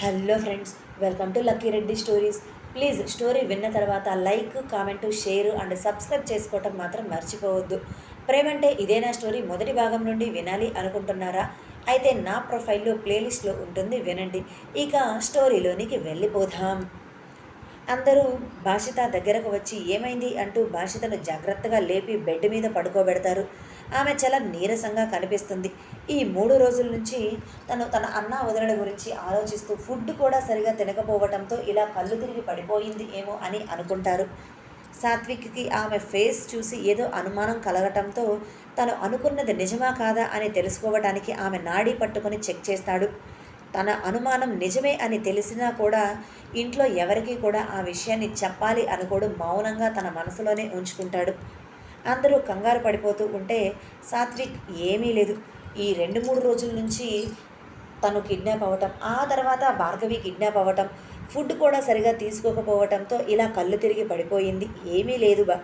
Hello friends welcome to Lucky Reddy stories. Please story విన్న తర్వాత like comment share and subscribe చేసుకోవటం మాత్రం మర్చిపోవద్దు. ప్రేమంటే ఇదేనా స్టోరీ మొదటి భాగం నుండి వినాలి అనుకుంటున్నారా? అయితే నా ప్రొఫైల్లో ప్లేలిస్ట్లో ఉంటుంది వినండి. ఇక స్టోరీలోనికి వెళ్ళిపోదాం. అందరూ భాషిత దగ్గరకు వచ్చి ఏమైంది అంటూ భాషితను జాగ్రత్తగా లేపి బెడ్ మీద పడుకోబెడతారు. ఆమె చాలా నీరసంగా కనిపిస్తుంది. ఈ మూడు రోజుల నుంచి తను తన అన్న వదలల గురించి ఆలోచిస్తూ ఫుడ్ కూడా సరిగా తినకపోవటంతో ఇలా కళ్ళు తిరిగి పడిపోయింది ఏమో అని అనుకుంటారు. సాత్విక్కి ఆమె ఫేస్ చూసి ఏదో అనుమానం కలగటంతో తను అనుకున్నది నిజమా కాదా అని తెలుసుకోవడానికి ఆమె నాడీ పట్టుకొని చెక్ చేస్తాడు. తన అనుమానం నిజమే అని తెలిసినా కూడా ఇంట్లో ఎవరికీ కూడా ఆ విషయాన్ని చెప్పాలి అనుకోడు. మౌనంగా తన మనసులోనే ఉంచుకుంటాడు. అందరూ కంగారు పడిపోతూ ఉంటే సాత్విక్ ఏమీ లేదు. ఈ రెండు మూడు రోజుల నుంచి తను కిడ్నాప్ అవ్వటం ఆ తర్వాత భార్గవి కిడ్నాప్ అవ్వటం ఫుడ్ కూడా సరిగా తీసుకోకపోవటంతో ఇలా కళ్ళు తిరిగి పడిపోయింది. ఏమీ లేదు బా.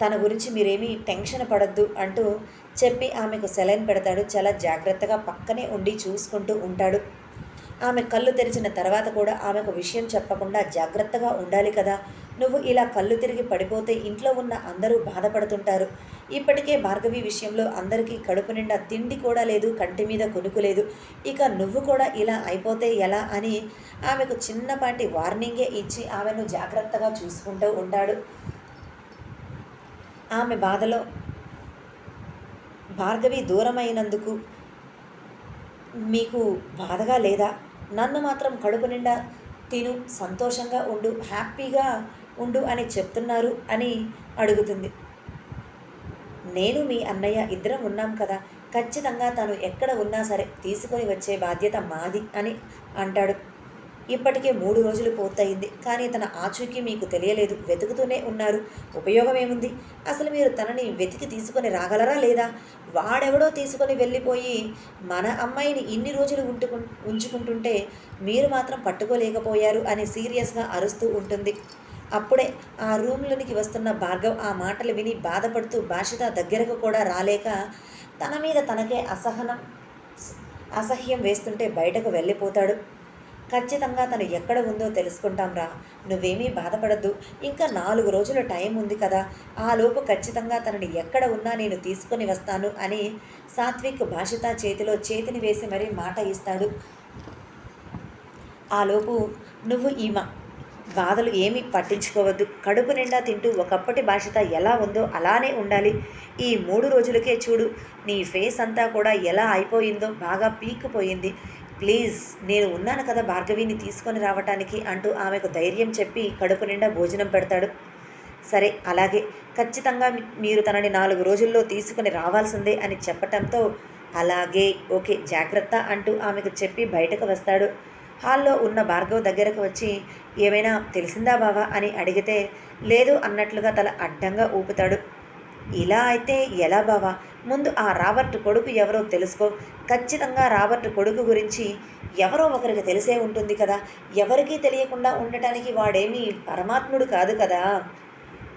తన గురించి మీరేమీ టెన్షన్ పడద్దు అంటూ చెప్పి ఆమెకు సెలైన్ పెడతాడు. చాలా జాగ్రత్తగా పక్కనే ఉండి చూసుకుంటూ ఉంటాడు. ఆమె కళ్ళు తెరిచిన తర్వాత కూడా ఆమెకు విషయం చెప్పకుండా జాగ్రత్తగా ఉండాలి కదా. నువ్వు ఇలా కళ్ళు తిరిగి పడిపోతే ఇంట్లో ఉన్న అందరూ బాధపడుతుంటారు. ఇప్పటికే భార్గవి విషయంలో అందరికీ కడుపు నిండా తిండి కూడా లేదు కంటి మీద కొనుకు లేదు. ఇక నువ్వు కూడా ఇలా అయిపోతే ఎలా అని ఆమెకు చిన్నపాటి వార్నింగే ఇచ్చి ఆమెను జాగ్రత్తగా చూసుకుంటూ ఉంటాడు ఆమె బాధలో భార్గవి దూరమైనందుకు మీకు బాధగా లేదా? నన్ను మాత్రం కడుపు నిండా తిను సంతోషంగా ఉండు హ్యాపీగా ఉండు అని చెప్తున్నారు అని అడుగుతుంది. నేను మీ అన్నయ్య ఇద్దరం ఉన్నాం కదా ఖచ్చితంగా తను ఎక్కడ ఉన్నా సరే తీసుకొని వచ్చే బాధ్యత మాది అని అంటాడు. ఇప్పటికే మూడు రోజులు పూర్తయింది కానీ తన ఆచూకీ మీకు తెలియలేదు వెతుకుతూనే ఉన్నారు. ఉపయోగం ఏముంది అసలు మీరు తనని వెతికి తీసుకొని రాగలరా లేదా? వాడెవడో తీసుకొని వెళ్ళిపోయి మన అమ్మాయిని ఇన్ని రోజులు ఉంటుకు ఉంచుకుంటుంటే మీరు మాత్రం పట్టుకోలేకపోయారు అని సీరియస్గా అరుస్తూ ఉంటుంది. అప్పుడే ఆ రూమ్లోనికి వస్తున్న భార్గవ్ ఆ మాటలు విని బాధపడుతూ భాషిత దగ్గరకు కూడా రాలేక తన మీద తనకే అసహనం అసహ్యం వేస్తుంటే బయటకు వెళ్ళిపోతాడు. ఖచ్చితంగా తను ఎక్కడ ఉందో తెలుసుకుంటాం రా నువ్వేమీ బాధపడద్దు. ఇంకా నాలుగు రోజుల టైం ఉంది కదా ఆ లోపు ఖచ్చితంగా తనని ఎక్కడ ఉన్నా నేను తీసుకొని వస్తాను అని సాత్విక్ భాషిత చేతిలో చేతిని వేసి మరీ మాట ఇస్తాడు. ఆ లోపు నువ్వు ఈ మా బాధలు ఏమీ పట్టించుకోవద్దు. కడుపు నిండా తింటూ ఒకప్పటి భాషత ఎలా ఉందో అలానే ఉండాలి. ఈ మూడు రోజులకే చూడు నీ ఫేస్ అంతా కూడా ఎలా అయిపోయిందో బాగా పీక్కుపోయింది. ప్లీజ్ నేను ఉన్నాను కదా భార్గవిని తీసుకొని రావటానికి అంటూ ఆమెకు ధైర్యం చెప్పి కడుపు నిండా భోజనం పెడతాడు. సరే అలాగే. ఖచ్చితంగా మీరు తనని నాలుగు రోజుల్లో తీసుకుని రావాల్సిందే అని చెప్పటంతో అలాగే ఓకే జాగ్రత్త అంటూ ఆమెకు చెప్పి బయటకు వస్తాడు. హాల్లో ఉన్న భార్గవ్ దగ్గరకు వచ్చి ఏమైనా తెలిసిందా బావా? అని అడిగితే లేదు అన్నట్లుగా తల అడ్డంగా ఊపుతాడు. ఇలా అయితే ఎలా బావా? ముందు ఆ రాబర్ట్ కొడుకు ఎవరో తెలుసుకో. ఖచ్చితంగా రాబర్ట్ కొడుకు గురించి ఎవరో ఒకరికి తెలిసే ఉంటుంది కదా. ఎవరికీ తెలియకుండా ఉండటానికి వాడేమీ పరమాత్ముడు కాదు కదా.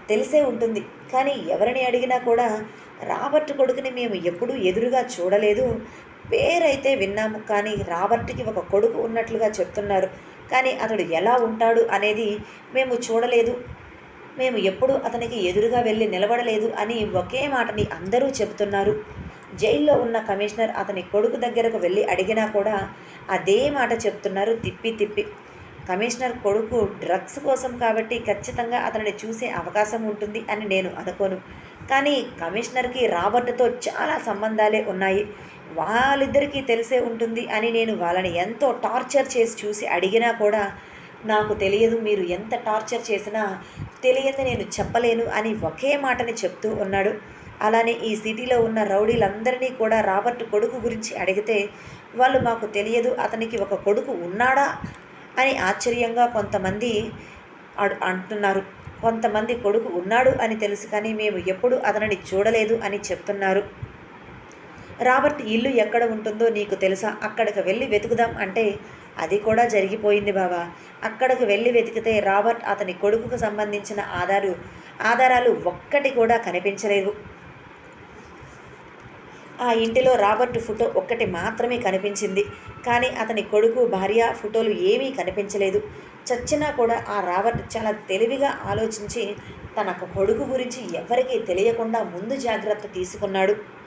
తెలిసే ఉంటుంది. కానీ ఎవరిని అడిగినా కూడా రాబర్ట్ కొడుకుని మేము ఎప్పుడూ ఎదురుగా చూడలేదు. పేరైతే విన్నాము కానీ రాబర్ట్కి ఒక కొడుకు ఉన్నట్లుగా చెప్తున్నారు. కానీ అతడు ఎలా ఉంటాడు అనేది మేము చూడలేదు. మేము ఎప్పుడూ అతనికి ఎదురుగా వెళ్ళి నిలబడలేదు అని ఒకే మాటని అందరూ చెబుతున్నారు. జైల్లో ఉన్న కమిషనర్ అతని కొడుకు దగ్గరకు వెళ్ళి అడిగినా కూడా అదే మాట చెప్తున్నారు తిప్పి తిప్పి. కమిషనర్ కొడుకు డ్రగ్స్ కోసం కాబట్టి ఖచ్చితంగా అతనిని చూసే అవకాశం ఉంటుంది అని నేను అనుకోను. కానీ కమిషనర్కి రాబర్ట్తో చాలా సంబంధాలే ఉన్నాయి. వాళ్ళిద్దరికీ తెలిసే ఉంటుంది అని నేను వాళ్ళని ఎంతో టార్చర్ చేసి చూసి అడిగినా కూడా నాకు తెలియదు మీరు ఎంత టార్చర్ చేసినా తెలియదు నేను చెప్పలేను అని ఒకే మాటని చెప్తూ ఉన్నాడు. అలానే ఈ సిటీలో ఉన్న రౌడీలందరినీ కూడా రాబర్ట్ కొడుకు గురించి అడిగితే వాళ్ళు మాకు తెలియదు అతనికి ఒక కొడుకు ఉన్నాడా అని ఆశ్చర్యంగా కొంతమంది అంటున్నారు. కొంతమంది కొడుకు ఉన్నాడు అని తెలుసు కానీ మేము ఎప్పుడు అతనిని చూడలేదు అని చెప్తున్నారు. రాబర్ట్ ఇల్లు ఎక్కడ ఉంటుందో నీకు తెలుసా? అక్కడికి వెళ్ళి వెతుకుదాం అంటే అది కూడా జరిగిపోయింది బావా. అక్కడికి వెళ్ళి వెతికితే రాబర్ట్ అతని కొడుకుకు సంబంధించిన ఆధారు ఆధారాలు ఒక్కటి కూడా కనిపించలేదు. ఆ ఇంటిలో రాబర్ట్ ఫోటో ఒక్కటి మాత్రమే కనిపించింది. కానీ అతని కొడుకు భార్య ఫోటోలు ఏమీ కనిపించలేదు. చచ్చినా కూడా ఆ రాబర్ట్ చాలా తెలివిగా ఆలోచించి తన కొడుకు గురించి ఎవరికీ తెలియకుండా ముందు జాగ్రత్త తీసుకున్నాడు.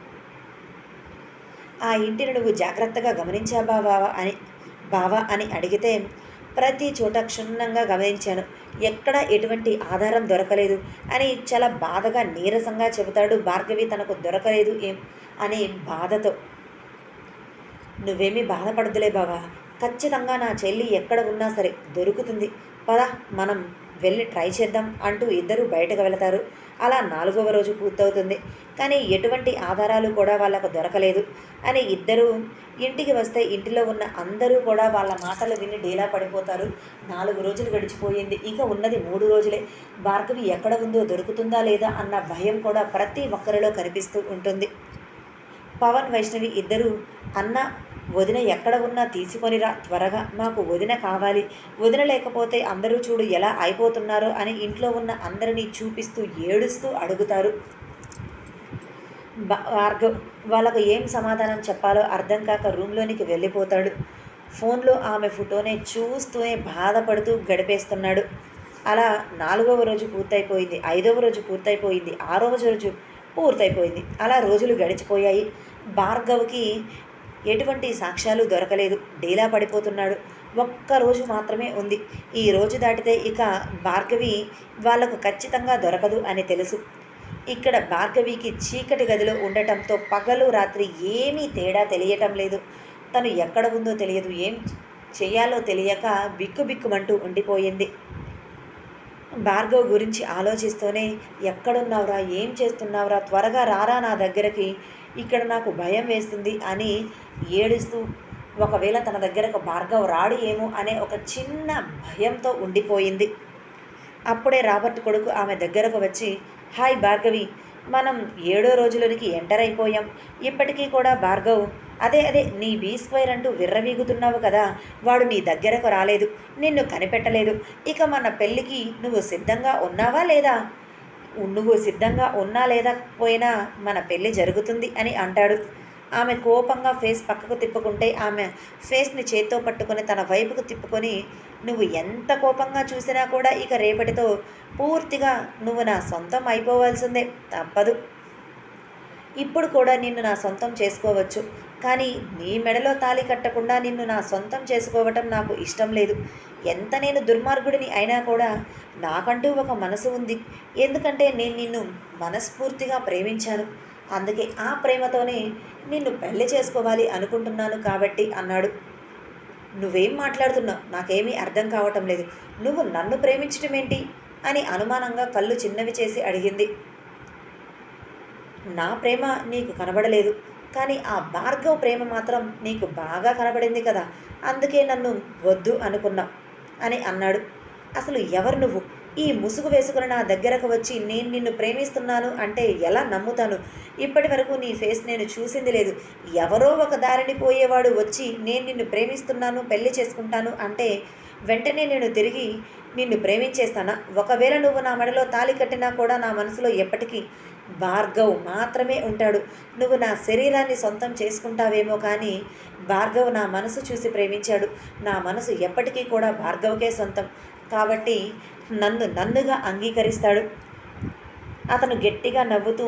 ఆ ఇంటిని నువ్వు జాగ్రత్తగా గమనించా బావా అని బావా అని అడిగితే ప్రతి చోట క్షుణ్ణంగా గమనించాను. ఎక్కడ ఎటువంటి ఆధారం దొరకలేదు అని చాలా బాధగా నీరసంగా చెబుతాడు భార్గవి. తనకు దొరకలేదు ఏం? అనే బాధతో. నువ్వేమీ బాధపడదులే బావా. ఖచ్చితంగా నా చెల్లి ఎక్కడ ఉన్నా సరే దొరుకుతుంది. పద మనం వెళ్ళి ట్రై చేద్దాం అంటూ ఇద్దరు బయటకు వెళతారు. అలా నాలుగవ రోజు పూర్తవుతుంది. కానీ ఎటువంటి ఆధారాలు కూడా వాళ్ళకు దొరకలేదు. అని ఇద్దరు ఇంటికి వస్తే ఇంటిలో ఉన్న అందరూ కూడా వాళ్ళ మాటలు విని డీలా పడిపోతారు. నాలుగు రోజులు గడిచిపోయింది. ఇక ఉన్నది మూడు రోజులే. భార్గవి ఎక్కడ ఉందో దొరుకుతుందా లేదా అన్న భయం కూడా ప్రతి ఒక్కరిలో కనిపిస్తూ ఉంటుంది. పవన్ వైష్ణవి ఇద్దరు అన్న వదిన ఎక్కడ ఉన్నా తీసుకొనిరా త్వరగా. మాకు వదిన కావాలి. వదిన లేకపోతే అందరూ చూడు ఎలా అయిపోతున్నారో అని ఇంట్లో ఉన్న అందరినీ చూపిస్తూ ఏడుస్తూ అడుగుతారు. భార్గవ్ వాళ్ళకు ఏం సమాధానం చెప్పాలో అర్థం కాక రూమ్లోనికి వెళ్ళిపోతాడు. ఫోన్లో ఆమె ఫోటోనే చూస్తూనే బాధపడుతూ గడిపేస్తున్నాడు. అలా నాలుగవ రోజు పూర్తయిపోయింది ఐదవ రోజు పూర్తయిపోయింది ఆరవ రోజు పూర్తయిపోయింది. అలా రోజులు గడిచిపోయాయి. భార్గవ్కి ఎటువంటి సాక్ష్యాలు దొరకలేదు. డీలా పడిపోతున్నాడు. ఒక్క రోజు మాత్రమే ఉంది. ఈ రోజు దాటితే ఇక భార్గవి వాళ్ళకు ఖచ్చితంగా దొరకదు అని తెలుసు. ఇక్కడ భార్గవికి చీకటి గదిలో ఉండటంతో పగలు రాత్రి ఏమీ తేడా తెలియటం లేదు. తను ఎక్కడ ఉందో తెలియదు. ఏం చేయాలో తెలియక బిక్కుబిక్కుమంటూ ఉండిపోయింది. భార్గవ్ గురించి ఆలోచిస్తూనే ఎక్కడున్నావురా? ఏం చేస్తున్నావురా? త్వరగా రారా నా దగ్గరకి? ఇక్కడ నాకు భయం వేస్తుంది అని ఏడుస్తూ ఒకవేళ తన దగ్గరకు భార్గవ్ రాడు ఏమో అనే ఒక చిన్న భయంతో ఉండిపోయింది. అప్పుడే రాబర్ట్ కొడుకు ఆమె దగ్గరకు వచ్చి హాయ్ భార్గవి మనం ఏడో రోజులోనికి ఎంటర్ అయిపోయాం. ఇప్పటికీ కూడా భార్గవ్ అదే అదే నీ బీ స్క్వేర్ అంటూ విర్రవీగుతున్నావు కదా వాడు నీ దగ్గరకు రాలేదు నిన్ను కనిపెట్టలేదు. ఇక మన పెళ్ళికి నువ్వు సిద్ధంగా ఉన్నావా లేదా? నువ్వు సిద్ధంగా ఉన్నా లేదా పోయినా మన పెళ్ళి జరుగుతుంది అని అంటాడు. ఆమె కోపంగా ఫేస్ పక్కకు తిప్పుకుంటే ఆమె ఫేస్ని చేత్తో పట్టుకొని తన వైపుకు తిప్పుకొని నువ్వు ఎంత కోపంగా చూసినా కూడా ఇక రేపటితో పూర్తిగా నువ్వు నా సొంతం అయిపోవాల్సిందే తప్పదు. ఇప్పుడు కూడా నిన్ను నా సొంతం చేసుకోవచ్చు కానీ నీ మెడలో తాళి కట్టకుండా నిన్ను నా సొంతం చేసుకోవటం నాకు ఇష్టం లేదు. ఎంత నేను దుర్మార్గుడిని అయినా కూడా నాకంటూ ఒక మనసు ఉంది. ఎందుకంటే నేను నిన్ను మనస్ఫూర్తిగా ప్రేమించాను. అందుకే ఆ ప్రేమతోనే నిన్ను పెళ్ళి చేసుకోవాలి అనుకుంటున్నాను కాబట్టి అన్నాడు. నువ్వేం మాట్లాడుతున్నావు? నాకేమీ అర్థం కావటం లేదు. నువ్వు నన్ను ప్రేమించటం ఏంటి? అని అనుమానంగా కళ్ళు చిన్నవి చేసి అడిగింది. నా ప్రేమ నీకు కనబడలేదు. కానీ ఆ భార్గవ్ ప్రేమ మాత్రం నీకు బాగా కనబడింది కదా. అందుకే నన్ను వద్దు అనుకున్నా అని అన్నాడు. అసలు ఎవరు నువ్వు? ఈ ముసుగు వేసుకుని నా దగ్గరకు వచ్చి నేను నిన్ను ప్రేమిస్తున్నాను అంటే ఎలా నమ్ముతాను? ఇప్పటి వరకు నీ ఫేస్ నేను చూసింది లేదు. ఎవరో ఒక దారిని పోయేవాడు వచ్చి నేను నిన్ను ప్రేమిస్తున్నాను పెళ్ళి చేసుకుంటాను అంటే వెంటనే నేను తిరిగి నిన్ను ప్రేమించేస్తానా? ఒకవేళ నువ్వు నా మెడలో తాళి కట్టినా కూడా నా మనసులో ఎప్పటికీ భార్గవ్ మాత్రమే ఉంటాడు. నువ్వు నా శరీరాన్ని సొంతం చేసుకుంటావేమో కానీ భార్గవ్ నా మనసు చూసి ప్రేమించాడు. నా మనసు ఎప్పటికీ కూడా భార్గవ్కే సొంతం. కాబట్టి నన్ను నన్నుగా అంగీకరిస్తాడు. అతను గట్టిగా నవ్వుతూ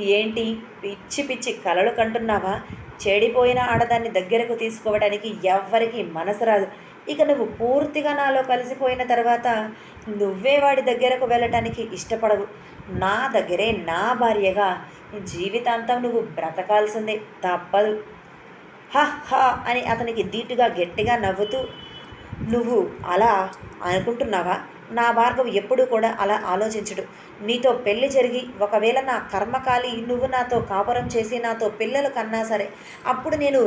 ఏంటి? పిచ్చి పిచ్చి కలలు కంటున్నావా? చెడిపోయిన ఆడదాన్ని దగ్గరకు తీసుకోవడానికి ఎవ్వరికి మనసు రాదు. ఇక నువ్వు పూర్తిగా నాలో కలిసిపోయిన తర్వాత నువ్వే వాడి దగ్గరకు వెళ్ళటానికి ఇష్టపడవు. నా దగ్గరే నా భార్యగా జీవితాంతం నువ్వు బ్రతకాల్సిందే తప్పదు. హ హ అని అతనికి ధీటుగా గట్టిగా నవ్వుతూ నువ్వు అలా అనుకుంటున్నావా? నా భార్గవ్ ఎప్పుడూ కూడా అలా ఆలోచించడు. నీతో పెళ్ళి జరిగి ఒకవేళ నా కర్మకాలి నువ్వు నాతో కాపురం చేసి నాతో పిల్లలు కన్నా సరే అప్పుడు నేను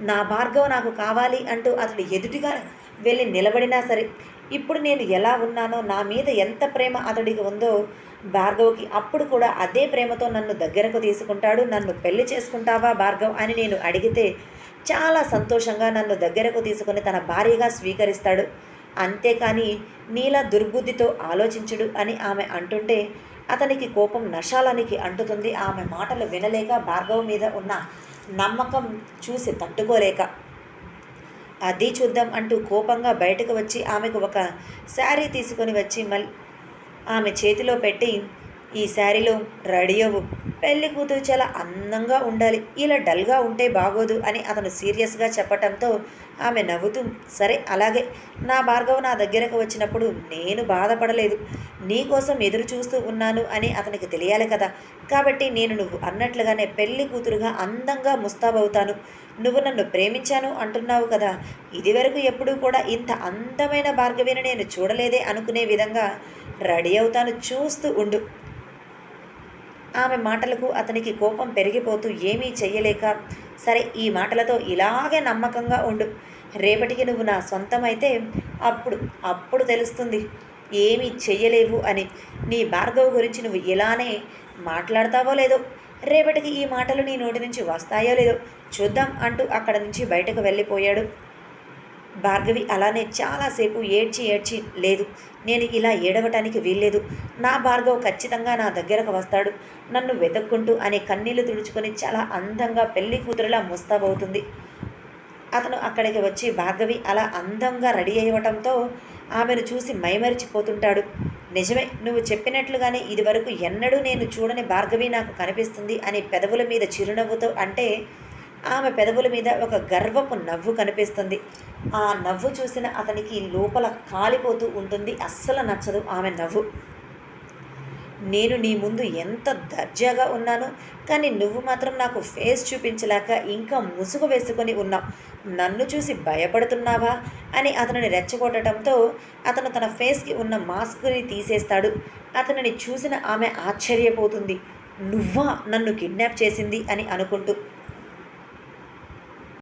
నా భార్గవ్ నాకు కావాలి అంటూ అతడు ఎదుటిగా వెళ్ళి నిలబడినా సరే ఇప్పుడు నేను ఎలా ఉన్నానో నా మీద ఎంత ప్రేమ అతడికి ఉందో భార్గవ్కి అప్పుడు కూడా అదే ప్రేమతో నన్ను దగ్గరకు తీసుకుంటాడు. నన్ను పెళ్ళి చేసుకుంటావా భార్గవ్ అని నేను అడిగితే చాలా సంతోషంగా నన్ను దగ్గరకు తీసుకుని తన భార్యగా స్వీకరిస్తాడు. అంతేకాని నీలా దుర్బుద్ధితో ఆలోచించుడు అని ఆమె అంటుంటే అతనికి కోపం నశాలానికి అంటుతుంది. ఆమె మాటలు వినలేక భార్గవ్ మీద ఉన్న నమ్మకం చూసి తట్టుకోలేక అది చూద్దాం అంటూ కోపంగా బయటకు వచ్చి ఆమెకు ఒక శారీ తీసుకొని వచ్చి మళ్ళీ ఆమె చేతిలో పెట్టి ఈ శారీలో రెడీ అవ్వు పెళ్ళి కూతురు చాలా అందంగా ఉండాలి. ఇలా డల్గా ఉంటే బాగోదు అని అతను సీరియస్గా చెప్పటంతో ఆమె నవ్వుతూ సరే అలాగే. నా భార్గవ నా దగ్గరకు వచ్చినప్పుడు నేను బాధపడలేదు. నీకోసం ఎదురు చూస్తూ ఉన్నాను అని అతనికి తెలియాలి కదా. కాబట్టి నేను నువ్వు అన్నట్లుగానే పెళ్ళి కూతురుగా అందంగా ముస్తాబవుతాను నువ్వు నన్ను ప్రేమించాను అంటున్నావు కదా. ఇదివరకు ఎప్పుడూ కూడా ఇంత అందమైన భార్గవిని నేను చూడలేదే అనుకునే విధంగా రెడీ అవుతాను చూస్తూ ఉండు. ఆమె మాటలకు అతనికి కోపం పెరిగిపోతూ ఏమీ చెయ్యలేక సరే ఈ మాటలతో ఇలాగే నమ్మకంగా ఉండు. రేపటికి నువ్వు నా సొంతమైతే అప్పుడు అప్పుడు తెలుస్తుంది. ఏమీ చెయ్యలేవు అని. నీ భార్గవ్ గురించి నువ్వు ఇలానే మాట్లాడతావో లేదో? రేపటికి ఈ మాటలు నీ నోటి నుంచి వస్తాయో లేదో చూద్దాం అంటూ అక్కడ నుంచి బయటకు వెళ్ళిపోయాడు. భార్గవి అలానే చాలాసేపు ఏడ్చి ఏడ్చి లేదు నేను ఇలా ఏడవటానికి వీల్లేదు. నా భార్గవ్ ఖచ్చితంగా నా దగ్గరకు వస్తాడు. నన్ను వెతుక్కుంటూ అనే కన్నీళ్ళు తుడుచుకొని చాలా అందంగా పెళ్ళి కూతురులా ముస్తాబవుతుంది. అతను అక్కడికి వచ్చి భార్గవి అలా అందంగా రెడీ అయ్యవటంతో ఆమెను చూసి మైమరిచిపోతుంటాడు. నిజమే నువ్వు చెప్పినట్లుగానే ఇదివరకు ఎన్నడూ నేను చూడని భార్గవి నాకు కనిపిస్తుంది అని పెదవుల మీద చిరునవ్వుతో అంటే ఆమె పెదవుల మీద ఒక గర్వపు నవ్వు కనిపిస్తుంది. ఆ నవ్వు చూసిన అతనికి లోపల కాలిపోతూ ఉంటుంది. అస్సలు నచ్చదు. ఆమె నవ్వు. నేను నీ ముందు ఎంత దర్జాగా ఉన్నాను కానీ నువ్వు మాత్రం నాకు ఫేస్ చూపించలేక ఇంకా ముసుగు వేసుకొని ఉన్నావు. నన్ను చూసి భయపడుతున్నావా అని అతనిని రెచ్చగొట్టడంతో అతను తన ఫేస్కి ఉన్న మాస్క్ని తీసేస్తాడు. అతనిని చూసిన ఆమె ఆశ్చర్యపోతుంది. నువ్వా నన్ను కిడ్నాప్ చేసింది అని అనుకుంటూ.